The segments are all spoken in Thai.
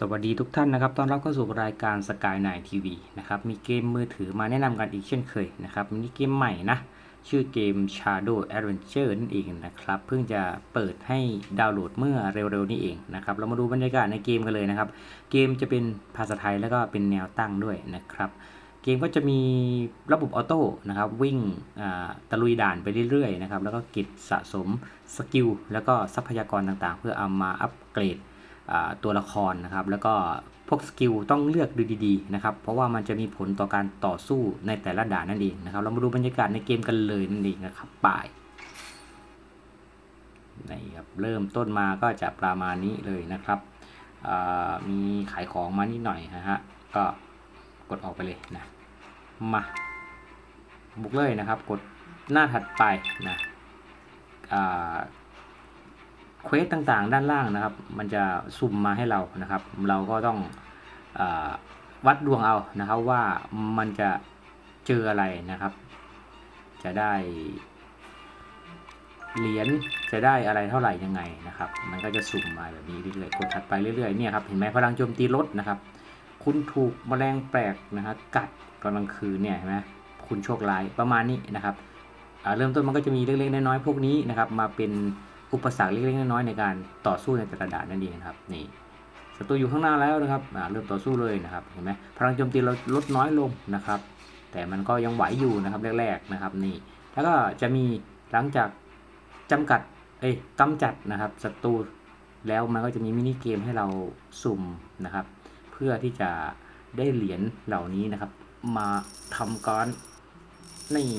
สวัสดีทุกท่านนะครับ ต้อนรับเข้าสู่รายการ Sky 9 TV นะครับ มีเกมมือถือมาแนะนำกันอีกเช่นเคยนะครับมินิเกมใหม่นะ ชื่อเกม Shadow Adventure นั่นเองนะครับ เพิ่งจะเปิดให้ดาวน์โหลดเมื่อเร็วๆนี้เองนะครับ เรามาดูบรรยากาศในเกมกันเลยนะครับ เกมจะเป็นภาษาไทยแล้วก็เป็นแนวตั้งด้วยนะครับ เกมก็จะมีระบบออโต้นะครับ วิ่งตะลุยด่านไปเรื่อยๆนะครับ แล้วก็เกิจสะสมสกิลแล้วก็ทรัพยากรต่างๆ เพื่อเอามาอัปเกรด ตัวละครนะครับ แล้วก็พวกสกิลต้องเลือกดูดีๆนะครับ เพราะว่ามันจะมีผลต่อการต่อสู้ในแต่ละด่านนั่นเองนะครับ เรามาดูบรรยากาศในเกมกันเลยนั่นเองนะครับป่ายนี่ครับเริ่มต้นมาก็จะประมาณนี้เลยนะครับมีขายของมานิดหน่อยนะฮะก็กดออกไปเลยนะมาบุกเลยนะครับ กดหน้าถัดไปนะอ่า เควสต่างๆ ด้านล่างนะครับ มันจะสุ่มมาให้เรานะครับ เราก็ต้องอวัดดวงเอานะครับว่ามันจะเจออะไรนะครับ จะได้เหรียญจะได้อะไรเท่าไหร่ยังไงนะครับ มันก็จะสุ่มมาแบบนี้เรื่อยๆกดถัดไปเรื่อยๆเนี่ยครับเห็นไหมพลังโจมตีลดนะครับ คุณถูกแมลงแปลกนะครับกัดตอนกลางคืนเนี่ยเห็นไหมคุณโชคร้ายประมาณนี้นะครับเริ่มต้นมันก็จะมีเล็กๆน้อยๆพวกนี้นะครับ มาเป็น อุปสรรคเล็กๆน้อยๆในการต่อสู้ในแต่ละดานนั่นเองครับนี่ศัตรูอยู่ข้างหน้าแล้วนะครับเริ่มต่อสู้เลยนะครับเห็นไหมพลังโจมตีเราลดน้อยลงนะครับ แต่มันก็ยังไหวอยู่นะครับแรกๆนะครับนี่แล้วก็จะมีหลังจากจำกัดเอ้ยกำจัดนะครับศัตรูแล้วมันก็จะมีมินิเกมให้เราสุ่มนะครับ เพื่อที่จะได้เหรียญเหล่านี้นะครับ มาทำการนี่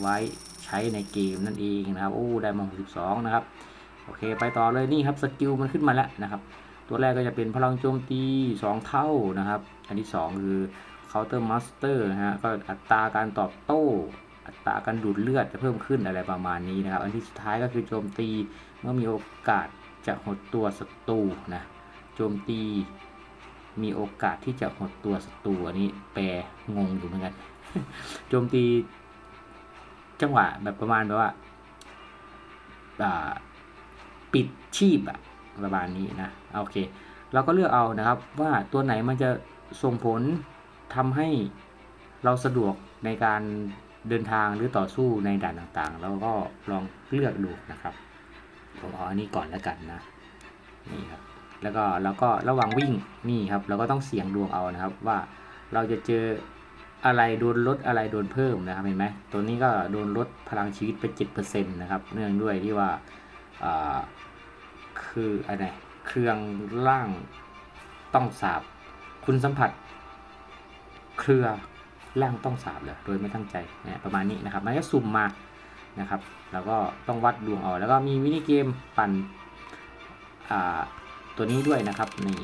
ไว้ ใช้ในเกมนั่นเองนะครับโอ้ได้มา62นะครับโอเค ไปต่อเลยนี่ครับสกิลมันขึ้นมาแล้วนะครับ ตัวแรกก็จะเป็นพลังโจมตี 2 เท่านะครับ อันที่ 2 คือ counter master นะฮะก็อัตราการตอบโต้ อัตราการดูดเลือดจะเพิ่มขึ้นอะไรประมาณนี้นะครับ อันที่สุดท้ายก็คือโจมตีเมื่อมีโอกาสจะหดตัวศัตรูนะโจมตีมีโอกาสที่จะหดตัวศัตรูอันนี้แปลงงอยู่เหมือนกัน โจมตี จังหวะแบบประมาณแบบว่าปิดชีพอะประมาณนี้นะโอเค เราก็เลือกเอานะครับว่าตัวไหนมันจะส่งผลทำให้เราสะดวกในการเดินทางหรือต่อสู้ในด่านต่างๆเราก็ลองเลือกดูนะครับผมเอาอันนี้ก่อนแล้วกันนะนี่ครับแล้วก็เราก็ระหว่างวิ่งนี่ครับ เราก็ต้องเสี่ยงดวงเอานะครับว่าเราจะเจอ อะไรโดนลดอะไรโดนเพิ่มนะครับเห็นไหมตัวนี้ก็โดนลดพลังชีวิตไป7%นะครับเนื่องด้วยที่ว่าคืออะไรเครื่องล่างต้องสาบ คุณสัมผัส เครือล่างต้องสาบเลยโดยไม่ตั้งใจเนี่ยประมาณนี้นะครับมันก็สุ่มมานะครับ แล้วก็ต้องวัดดวงเอาแล้วก็มีมินิเกมปั่นอ่าตัวนี้ด้วยนะครับนี่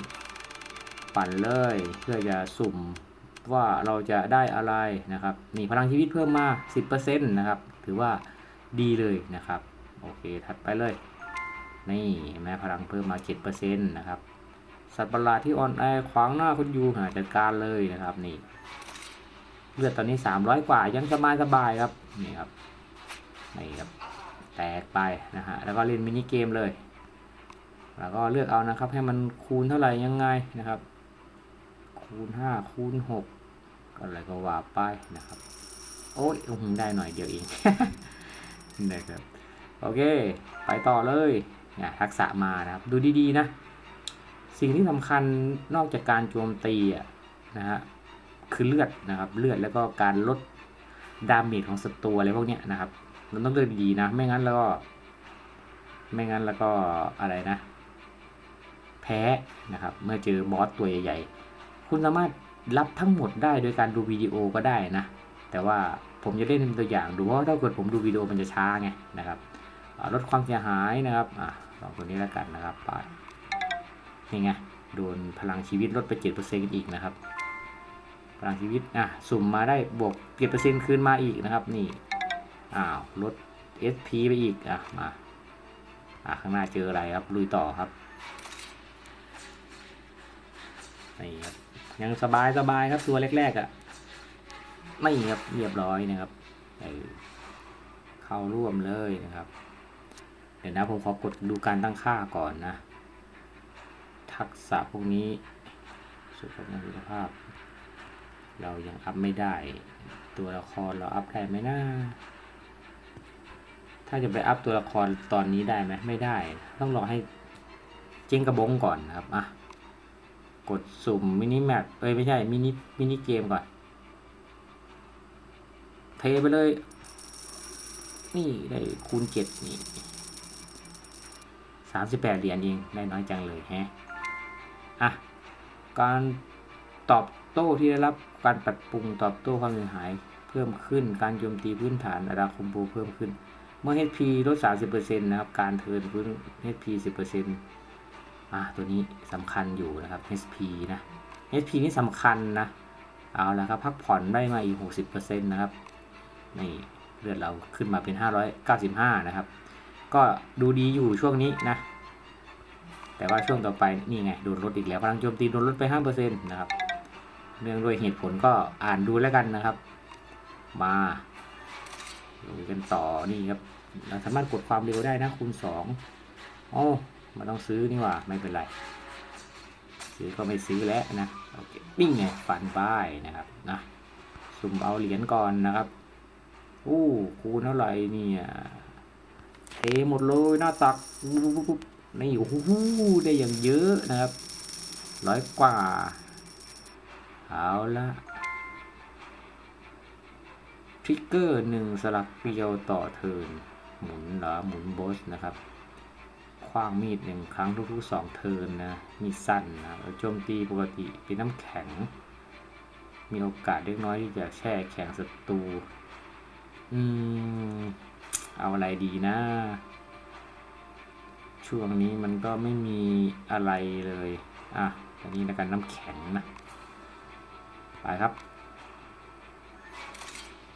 ปั่นเลยเพื่อจะสุ่ม ว่าเราจะได้อะไรนะครับนี่พลังชีวิตเพิ่มมา 10%นะครับ ถือว่าดีเลยนะครับ โอเคถัดไปเลย นี่เห็นไหมพลังเพิ่มมา 7%นะครับสัตว์ประหลาดที่อ่อนแอขวางหน้าคุณยูหาจัดการเลยนะครับนี่เลือดตอนนี้ 300 กว่ายังสบายสบายครับนี่ครับนี่ครับแตกไปนะฮะแล้วก็เล่นมินิเกมเลย แล้วก็เลือกเอานะครับให้มันคูณเท่าไหร่ยังไงนะครับ คูณ 5 คูณ6ก็ อะไรก็ว่าไปนะครับ โอ้ยอื้อหือได้หน่อยเดียวเองนะครับโอเค ไปต่อเลยเนี่ยทักษะมานะครับ ดูดีๆนะ สิ่งที่สำคัญนอกจากการโจมตีอะนะฮะคือเลือดนะครับ เลือดแล้วก็การลดดาเมจของศัตรูอะไรพวกเนี้ยนะครับมันต้องเลือกดีๆนะ ไม่งั้นแล้วก็ ไม่งั้นแล้วก็อะไรนะ แพ้นะครับ เมื่อเจอบอสตัวใหญ่ๆ คุณสามารถ รับทั้งหมดได้โดยการดูวิดีโอก็ได้นะ แต่ว่าผมจะเล่นเป็นตัวอย่างดูเพราะว่าถ้าเกิดผมดูวิดีโอมันจะช้าไงนะครับลดความเสียหายนะครับอลองตัวนี้แล้วกันนะครับไปนี่ไงโดนพลังชีวิตลดไป7%อีกนะครับ พลังชีวิตอะสุ่มมาได้บวก7%คืนมาอีกนะครับนี่อ้าวลด SP ไปอีกอะมาอะข้างหน้าเจออะไรครับลุยต่อครับนี่ครับ ยังสบายสบายครับตัวแรกๆอะ ไม่ครับเรียบร้อยนะครับเข้าร่วมเลยนะครับ เดี๋ยวนะผมขอกดดูการตั้งค่าก่อนนะ ทักษะพวกนี้ สุขภาพคุณภาพ เรายังอัพไม่ได้ ตัวละครเราอัพได้ไหมนะถ้าจะไปอัพตัวละครตอนนี้ได้ไหมไม่ได้ ต้องรอให้เจ๊งกระบงก่อนนะครับอะ กดสุ่มมินิแมปเอ้ยไม่ใช่มินิมินิเกมก่อน เทไปเลย นี่ได้คูณเจ็ดนี่สามสิบแปดเหรียญเองได้น้อยจังเลยแฮะอะ การตอบโต้ที่ได้รับการปรับปรุงตอบโต้ความเสียหายเพิ่มขึ้น การโจมตีพื้นฐานอัตราคอมโบเพิ่มขึ้น เมื่อ HP ลด 30%นะครับ การเทิร์นพื้น HP 10% อะตัวนี้สำคัญอยู่นะครับ HP นะ HP นี่สำคัญนะ เอาละครับ พักผ่อนได้มาอีก 60%นะครับ นี่เลือดเราขึ้นมาเป็น 595 นะครับ ก็ดูดีอยู่ช่วงนี้นะ แต่ว่าช่วงต่อไปนี่ไงโดนลดอีกแล้วพลังโจมตีโดนลดไป 5%นะครับ เนื่องด้วยเหตุผลก็อ่านดูแล้วกันนะครับ มาลุยกันต่อนี่ครับเราสามารถกดความเร็วได้นะคูณ2โอ้ มันต้องซื้อนี่ว่าไม่เป็นไร ซื้อก็ไม่ซื้อแล้วนะโอเคนี่ไงฝันป้ายนะครับนะสุ่มเอาเหรียญก่อนนะครับอู้คูณเท่าไหร่เนี่ยเทหมดเลยหน้าตักปุ๊บนี่โอ้โหได้อย่างเยอะนะครับร้อยกว่า เอาละทริกเกอร์หนึ่งสลักเดียวต่อเทินหมุนเหรอหมุนบอสนะครับ คว้างมีดหนึ่งครั้งทุกๆสองเทิร์นนะ มีสั้นนะโจมตีปกติเป็นน้ำแข็ง มีโอกาสเล็กน้อยที่จะแช่แข็งศัตรู อืม เอาอะไรดีนะ ช่วงนี้มันก็ไม่มีอะไรเลย อะ อันนี้แล้วกันน้ำแข็งนะ ไปครับ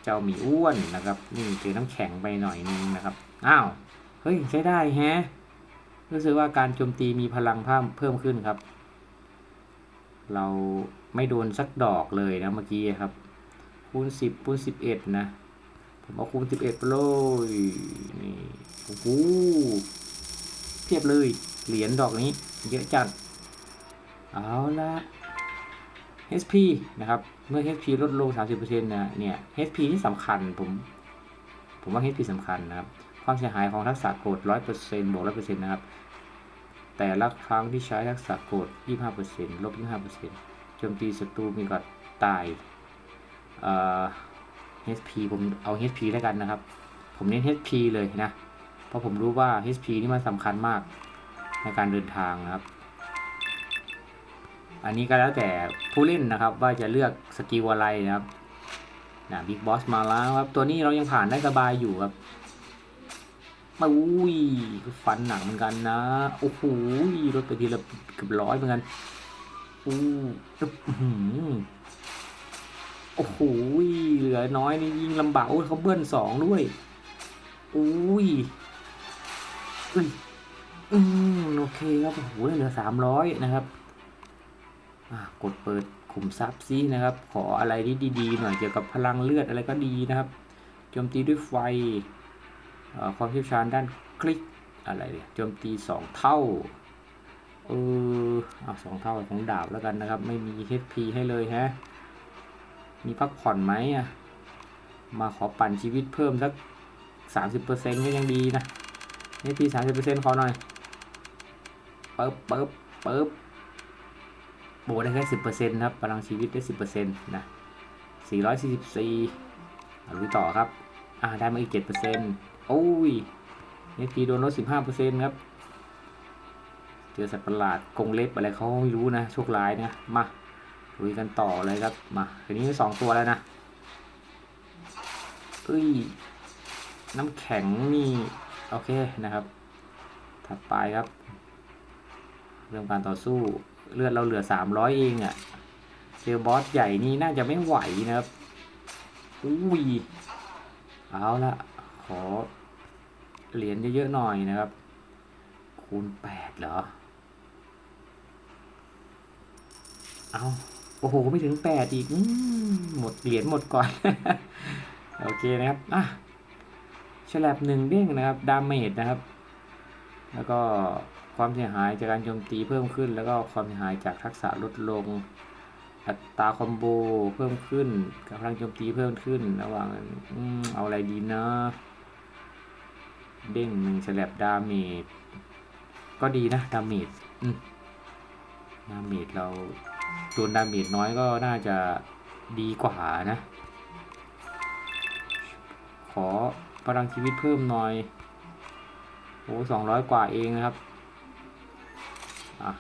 เจ้ามีอ้วนนะครับ นี่เจอน้ำแข็งไปหน่อยนึงนะครับ อ้าว เฮ้ย ใช้ได้แฮะ รู้สึกว่าการโจมตีมีพลังเพิ่มเพิ่มขึ้นครับ เราไม่โดนสักดอกเลยนะเมื่อกี้ครับ คูณสิบคูณสิบเอ็ดนะ ผมเอาคูณสิบเอ็ดไปเลยนี่โอ้โหเทียบเลย เหรียญดอกนี้ เยอะจัด เอาละ HP นะครับ เมื่อ HP ลดลง 30%นะ เนี่ย HP ที่สำคัญผม ผมว่า HP สำคัญนะครับ ความเสียหายของทักษะโกรธ100%บวก100%นะครับ แต่ละครั้งที่ใช้ทักษะโกรธ25%ลบ25%โจมตีศัตรูมีกอดตายเอ่อ HP ผมเอา HP แล้วกันนะครับ ผมเน้น HP เลยนะ เพราะผมรู้ว่า HP นี่มันสำคัญมากในการเดินทางนะครับ อันนี้ก็แล้วแต่ผู้เล่นนะครับว่าจะเลือกสกิลอะไรนะครับนะบิ๊กบอสมาแล้วครับ ตัวนี้เรายังผ่านได้สบายอยู่ครับ มาอุ้ยฟันหนักเหมือนกันนะ โอ้โหรถไปทีละเกือบร้อยเหมือนกันอู้อึ๊บอื้อหือโอ้โหเหลือน้อยนี่ยิงลำบากเขาเบิ้ลสองด้วยอุ้ยอุ้ยอืมโอเคครับโอ้โหเหลือสามร้อยนะครับกดเปิดขุมทรัพย์ซินะครับ ขออะไรที่ดีๆหน่อยเกี่ยวกับพลังเลือดอะไรก็ดีนะครับโจมตีด้วยไฟ ความเชี่ยวชาญด้านคลิกอะไรเนี่ยโจมตีสองเท่า เออเอาสองเท่าของดาบแล้วกันนะครับ ไม่มี HP ให้เลยฮะ มีพักผ่อนไหมอะ มาขอปั่นชีวิตเพิ่มสักสามสิบเปอร์เซ็นต์ก็ยังดีนะ HP สามสิบเปอร์เซ็นต์ขอหน่อยเปิบเปิบเปิบโบได้แค่สิบเปอร์เซ็นต์ครับพลังชีวิตได้สิบเปอร์เซ็นต์นะสี่ร้อยสี่สิบสี่ลุยต่อครับ อ่า ได้มาอีกเจ็ดเปอร์เซ็นต์ โอ้ยเอพีโดนลดสิบห้าเปอร์เซ็นต์ครับ เจอสัตว์ประหลาดกงเล็บอะไรเขาไม่รู้นะ โชคร้ายนะ มาลุยกันต่อเลยครับ มาทีนี้สองตัวแล้วนะเอ้ย น้ำแข็งนี่ โอเคนะครับ ถัดไปครับ เรื่องการต่อสู้เลือดเราเหลือสามร้อยเองอะ่ะเจอบอสใหญ่นี่น่าจะไม่ไหวนะครับอุ้ยเอาละ ขอเหรียญเยอะๆหน่อยนะครับ คูณแปดเหรอ เอาโอ้โห ไม่ถึงแปดอีกอหมดเหรียญหมดก่อน โอเคนะครับ อะฉลับหนึ่งเด้งนะครับ ดาเมจนะครับ แล้วก็ความเสียหายจากการโจมตีเพิ่มขึ้น แล้วก็ความเสียหายจากทักษะลดลง อัตราคอมโบเพิ่มขึ้นกำลังโจมตีเพิ่มขึ้นระหว่างอเอาอะไรดีนะ เด้งหนึ่งฉลับดาเมจก็ดีนะดาเมจอืมดาเมจเราโดนดาเมจน้อยก็น่าจะดีกว่านะ ขอพลังชีวิตเพิ่มหน่อยโอ้สองร้อยกว่าเองนะครับอะ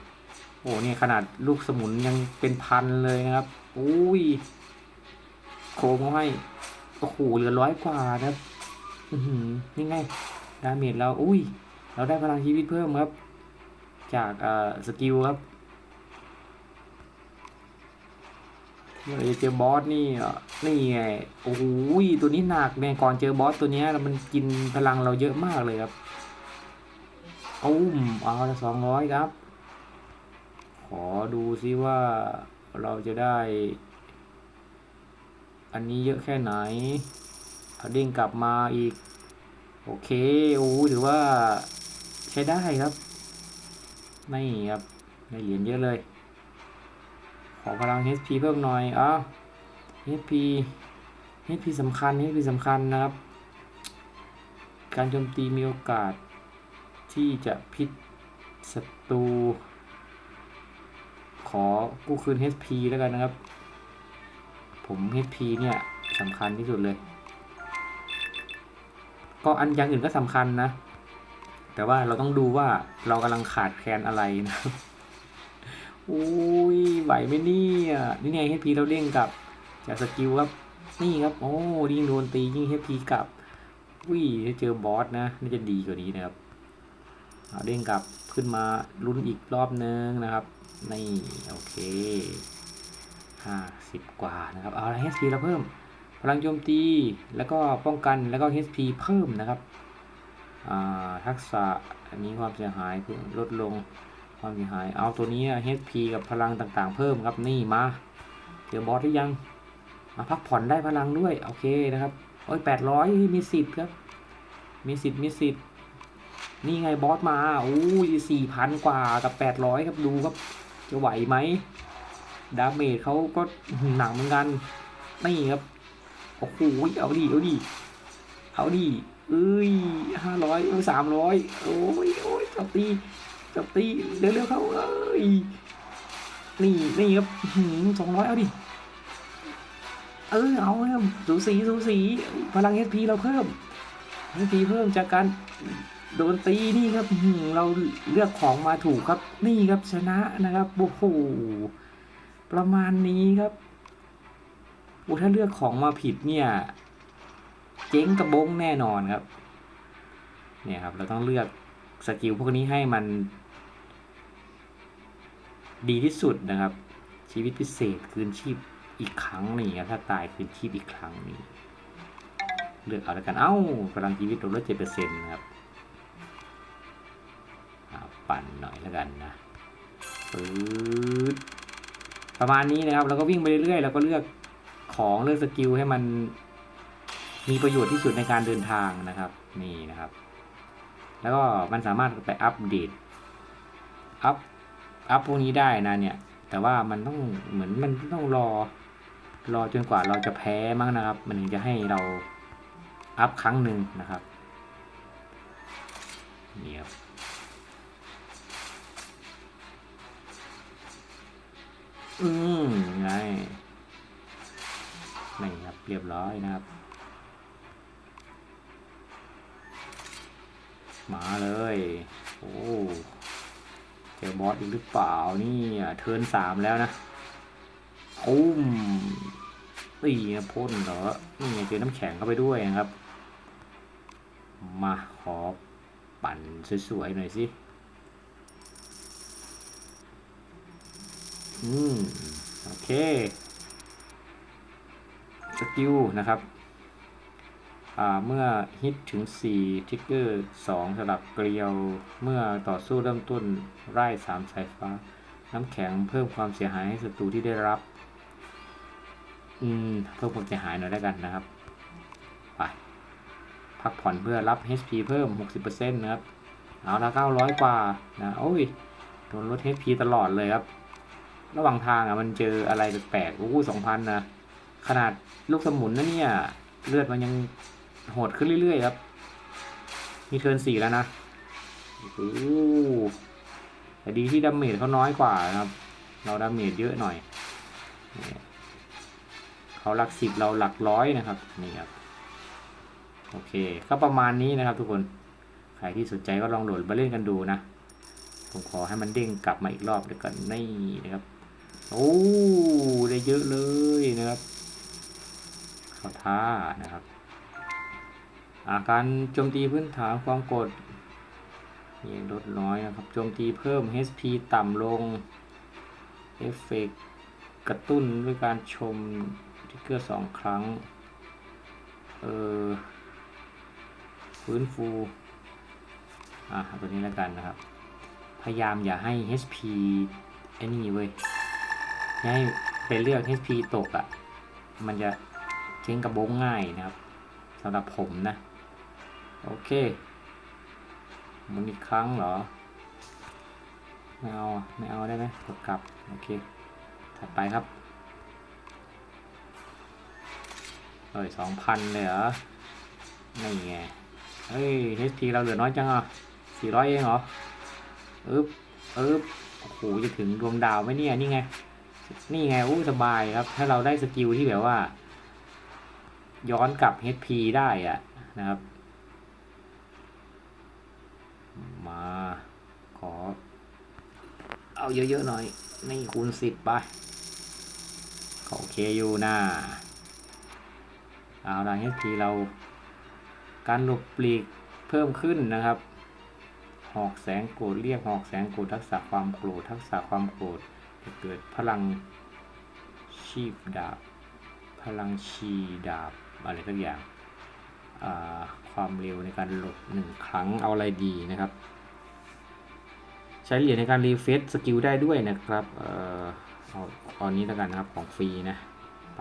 โอ้เนี่ยขนาดลูกสมุนยังเป็นพันเลยนะครับอุ้ยโคมเขาให้โอ้โหเหลือร้อยกว่านะครับอือหือนี่ไง ดาเมจเราอุ้ย เราได้พลังชีวิตเพิ่มครับ จากสกิลครับเมื่อไหร่จะเจอบอสนี่นี่ไงโอ้โหตัวนี้หนักเนี่ยก่อนเจอบอสตัวนี้มันกินพลังเราเยอะมากเลยครับอุ้มเอาละสองร้อยครับ ขอดูซิว่าเราจะได้ อันนี้เยอะแค่ไหนเอาเด้งกลับมาอีก โอเคโอ้ถือว่าใช้ได้ครับ ไม่ครับได้เหรียญเยอะเลย ขอพลัง HP เพิ่มหน่อยอ้าว HP HP สำคัญ HP สำคัญนะครับ การโจมตีมีโอกาสที่จะพิษศัตรู ขอกู้คืน HP แล้วกันนะครับ ผม HP เนี่ยสำคัญที่สุดเลย ก็อันอย่างอื่นก็สำคัญนะ แต่ว่าเราต้องดูว่าเรากำลังขาดแคลนอะไรนะอุ้ยไหวไหมเนี่ยนี่ไง HP เราเด้งกลับจากสกิลครับนี่ครับโอ้ยิ่งโดนตียิ่ง HP กลับวิถ้าเจอบอสนะน่าจะดีกว่านี้นะครับเด้งกลับขึ้นมาลุ้นอีกรอบนึงนะครับนี่โอเคห้าสิบกว่านะครับเอาละ HP เราเพิ่ม พลังโจมตี แล้วก็ป้องกันแล้วก็ HP เพิ่มนะครับอ่าทักษะอันนี้ความเสียหายลดลงความเสียหาย เอาตัวนี้ HP กับพลังต่างๆ เพิ่มครับนี่มาเจอบอสหรือยัง มาพักผ่อนได้พลังด้วยโอเคนะครับโอ้ยแปดร้อยมีสิทธิ์ครับ มีสิทธิ์มีสิทธิ์นี่ไงบอสมาอู้ยสี่พันกว่ากับแปดร้อยครับดูครับจะไหวไหมดาเมจเขาก็หนักเหมือนกันนี่ครับ โอ้โหเอาดิเอาดิเอาดิเอ้ยห้าร้อยสามร้อยโอ้ยโอ้ยจับตีจับตีเร็วๆเข้าเอ้ยนี่นี่ครับสองร้อยเอาดิเออเอาครับสูสีสูสีพลัง HP เราเพิ่ม HP เพิ่มจากการโดนตีนี่ครับเราเลือกของมาถูกครับนี่ครับชนะนะครับโอ้โหประมาณนี้ครับ อ้ถ้าเลือกของมาผิดเนี่ย เจ๊งกระบงแน่นอนครับ เนี่ยครับ เราต้องเลือกสกิลพวกนี้ให้มัน ดีที่สุดนะครับ ชีวิตพิเศษคืนชีพอีกครั้งนี่ครับถ้าตายคืนชีพอีกครั้งนี่เลือกเอาแล้วกันเอ้าพลังชีวิตลดลดเจ็ดเปอร์เซ็นต์ครับปั่นหน่อยแล้วกันนะปื๊ดประมาณนี้นะครับ แล้วก็วิ่งไปเรื่อยๆ แล้วก็เลือก ของเลือกสกิลให้มันมีประโยชน์ที่สุดในการเดินทางนะครับ นี่นะครับ แล้วก็มันสามารถไปอัปเดตอัพอัพพวกนี้ได้นะเนี่ย แต่ว่ามันต้องเหมือนมันต้องรอ รอจนกว่าเราจะแพ้มั้งนะครับ มันถึงจะให้เราอัพครั้งหนึ่งนะครับนี่ครับอืมไง เรียบร้อยนะครับ มาเลย โอ้เจอบอสอีกหรือเปล่านี่เทิร์นสามแล้วนะอุ้มตีนะพ่นเหรอนี่ไงเจอน้ำแข็งเข้าไปด้วยนะครับ มาขอปั่นสวยๆหน่อยสิอืม โอเค กิลนะครับเมื่อฮิตถึง 4 ทิกเกอร์2สลับเกลียว เมื่อต่อสู้เริ่มต้นไร่3สายฟ้า น้ำแข็งเพิ่มความเสียหายให้ศัตรูที่ได้รับ อืม เพิ่มความเสียหายหน่อยแล้วกันนะครับ ไป พักผ่อนเพื่อรับ HP เพิ่ม 60%นะครับ เอาละ900 กว่านะ โอ้ย โดนลด HP ตลอดเลยครับ ระหว่างทางอะมันเจออะไรแปลกๆโอ้โหสองพันนะ ขนาดลูกสมุนนะเนี่ยเลือดมันยังโหดขึ้นเรื่อยๆครับ มีเทิร์นสี่แล้วนะโอ้แต่ดีที่ดาเมจเขาน้อยกว่านะครับ เราดาเมจเยอะหน่อย เขาหลักสิบเราหลักร้อยนะครับ นี่ครับ โอเค ก็ประมาณนี้นะครับทุกคน ใครที่สนใจก็ลองโหลดมาเล่นกันดูนะ ผมขอให้มันเด้งกลับมาอีกรอบเดี๋ยวกันนี่นะครับ โอ้ ได้เยอะเลยนะครับ เข้าท่านะครับอาการโจมตีพื้นฐานความกดนี่ลดน้อยนะครับโจมตีเพิ่ม HP ต่ำลงเอฟเฟกกระตุ้นด้วยการชมทิกเกอร์สองครั้งเออฟื้นฟูอะตัวนี้แล้วกันนะครับ พยายามอย่าให้ HP ไอ้นี่เว้ยอย่าให้ไปเลือก HP ตกอะ่ะ มันจะ เจ๊งกระบงง่ายนะครับสำหรับผมนะ โอเคมุนอีกครั้งเหรอ ไม่เอา ไม่เอาได้ไหมกดกลับ โอเค ถัดไปครับเอ้ยสองพันเลยเหรอไม่ไง เฮ้ย HP เราเหลือน้อยจังอะสี่ร้อยเองเหรออึ๊บอึ๊บโอ้โห จะถึงดวงดาวไหมเนี่ย นี่ไง นี่ไงอู้สบายครับ ถ้าเราได้สกิลที่แบบว่า ย้อนกลับ HP ได้อะนะครับ มาขอ เอาเยอะ ๆ หน่อย นี่คูณสิบไปโอเคอยู่นะเอาละ HP เราการหลบปลีกเพิ่มขึ้นนะครับ หอกแสงโกรธเรียกหอกแสงโกรธทักษะความโกรธทักษะความโกรธจะเกิดพลังชีพดาบ พลังชีดาบ อะไรสักอย่างาความเร็วในการหลบหนึ่งครั้งเอาอะไรดีนะครับ ใช้เหรียญในการรีเฟซสกิลได้ด้วยนะครับเออเอาเอานี้แล้วกันนะครับของฟรีนะไป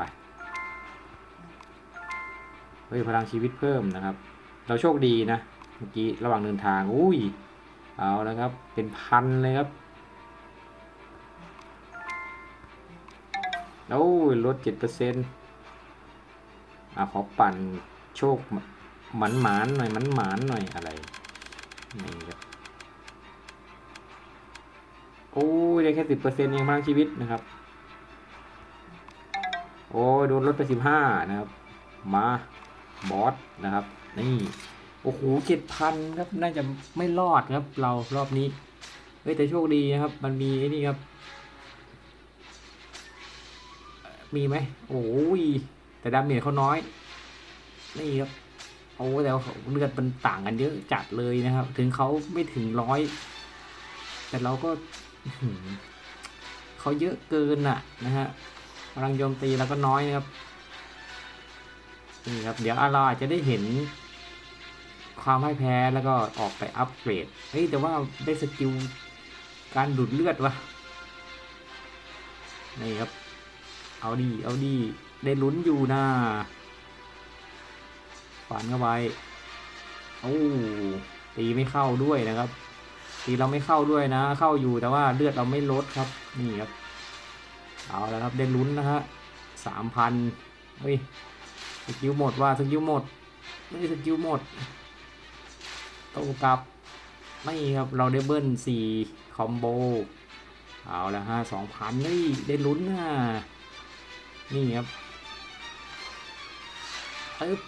เฮ้ยพลังชีวิตเพิ่มนะครับ เราโชคดีนะเมื่อกี้ระหว่างเดินทางอุ้ยเอาแล้วครับเป็นพันเลยครับโอ้ยลดเจ็ดเปอร์เซ็นต์ อะขอปั่นโชคหมันหมานหน่อยมันหมานหน่อยอะไรนี่ครับโอ้ยได้แค่สิบเปอร์เซ็นต์เองพลังชีวิตนะครับ โอ้ยโดนลดไปสิบห้านะครับ มาบอสนะครับ นี่โอ้โหเจ็ดพันครับน่าจะไม่รอดครับ เรารอบนี้เฮ้ยแต่โชคดีนะครับ มันมีไอ้นี่ครับ มีไหมโอ้ย แต่ดาเมจเขาน้อยนี่ครับโอ้แต่ว่าเลือดมันต่างกันเยอะจัดเลยนะครับ ถึงเขาไม่ถึงร้อยแต่เราก็เขาเยอะเกินอะ นะฮะพลังโจมตีเราก็น้อยนะครับนี่ครับ เดี๋ยวอาราจะได้เห็นความพ่ายแพ้แล้วก็ออกไปอัปเกรด เฮ้ย แต่ว่าได้สกิลการดูดเลือดวะนี่ครับ เอาดี เอาดี ได้ลุ้นอยู่นะฝันเข้าไปโอ้ตีไม่เข้าด้วยนะครับ ตีเราไม่เข้าด้วยนะ เข้าอยู่แต่ว่าเลือดเราไม่ลดครับ นี่ครับ เอาแล้วครับได้ลุ้นนะฮะสามพันเฮ้ยสกิลหมดว่าสกิลหมดไม่สกิลหมดโตกลับ ไม่ครับเราได้เบิ้ลสี่คอมโบ เอาแล้วฮะสองพันนี่ได้ลุ้นนะนี่ครับ ปึ๊บ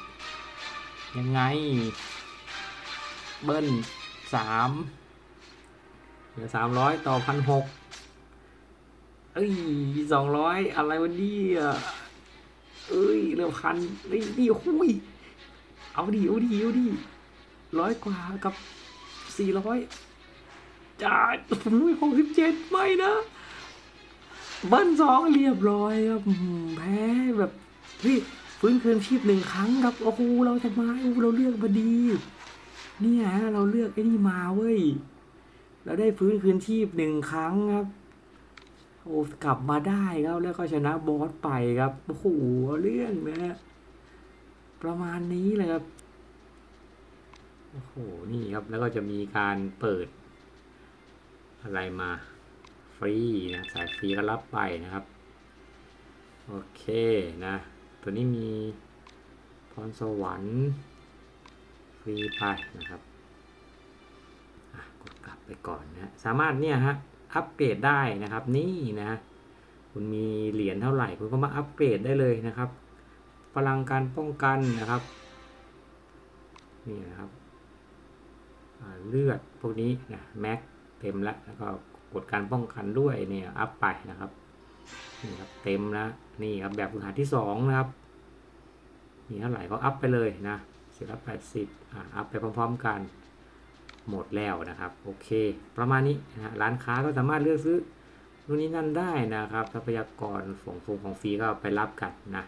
ยังไง เบิ้ลสามเหลือสามร้อยต่อพันหกเอ้ยสองร้อยอะไรวะเนี่ยเอ้ยเหลือพันนี่นี่หุยเอาดิเอาดิเอาดิร้อยกว่ากับสี่ร้อยจ่ายหกสิบเจ็ดไม่นะเบิ้ลสองเรียบร้อยครับแพ้แบบเฮ้ย ฟื้นคืนชีพหนึ่งครั้งครับโอ้โหเราจะมาโอ้โหเราเลือกมาดีเนี่ยฮะเราเลือกไอ้นี่มาเว้ยเราได้ฟื้นคืนชีพหนึ่งครั้งครับโอ้กลับมาได้ครับแล้วก็ชนะบอสไปครับโอ้โหเรื่องนะฮะประมาณนี้เลยครับโอ้โหนี่ครับแล้วก็จะมีการเปิด อะไรมาฟรีนะสายฟรีก็รับไปนะครับ โอเคนะ ตัวนี้มีพรสวรรค์ฟรีไปนะครับกดกลับไปก่อนนะสามารถเนี่ยฮะอัปเกรดได้นะครับนี่นะคุณมีเหรียญเท่าไหร่คุณก็มาอัปเกรดได้เลยนะครับ พลังการป้องกันนะครับนี่นะครับเลือดพวกนี้นะแม็กเต็มแล้วแล้วก็กดการป้องกันด้วยเนี่ยอัพไปนะครับ นี่ครับเต็มแล้วนี่ครับแบบฝึกหัดที่สองนะครับนี่เท่าไหร่ก็อัพไปเลยนะเสร็จแล้วแปดสิบอ่าอัพไปพร้อมๆกันหมดแล้วนะครับโอเค ประมาณนี้นะฮะร้านค้าก็สามารถเลือกซื้อนู่นนี่นั่นได้นะครับทรัพยากรของฟงของฟรีก็ไปรับกันนะ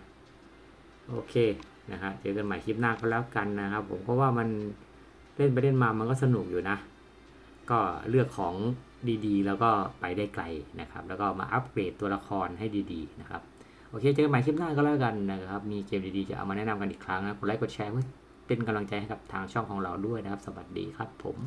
โอเคนะครับเจอกันใหม่คลิปหน้าก็แล้วกันนะครับ ผมก็ว่ามันเล่นไปเล่นมามันก็สนุกอยู่นะ ก็เลือกของ ดีๆ แล้วก็ไปได้ไกลนะครับ แล้วก็มาอัปเกรดตัวละครให้ดีๆนะครับ โอเค เจอกันใหม่คลิปหน้าก็แล้วกันนะครับ มีเกมดีๆ จะเอามาแนะนำกันอีกครั้งนะ กดไลค์ กดแชร์เพื่อเป็นกำลังใจให้กับทางช่องของเราด้วยนะครับ สวัสดีครับผม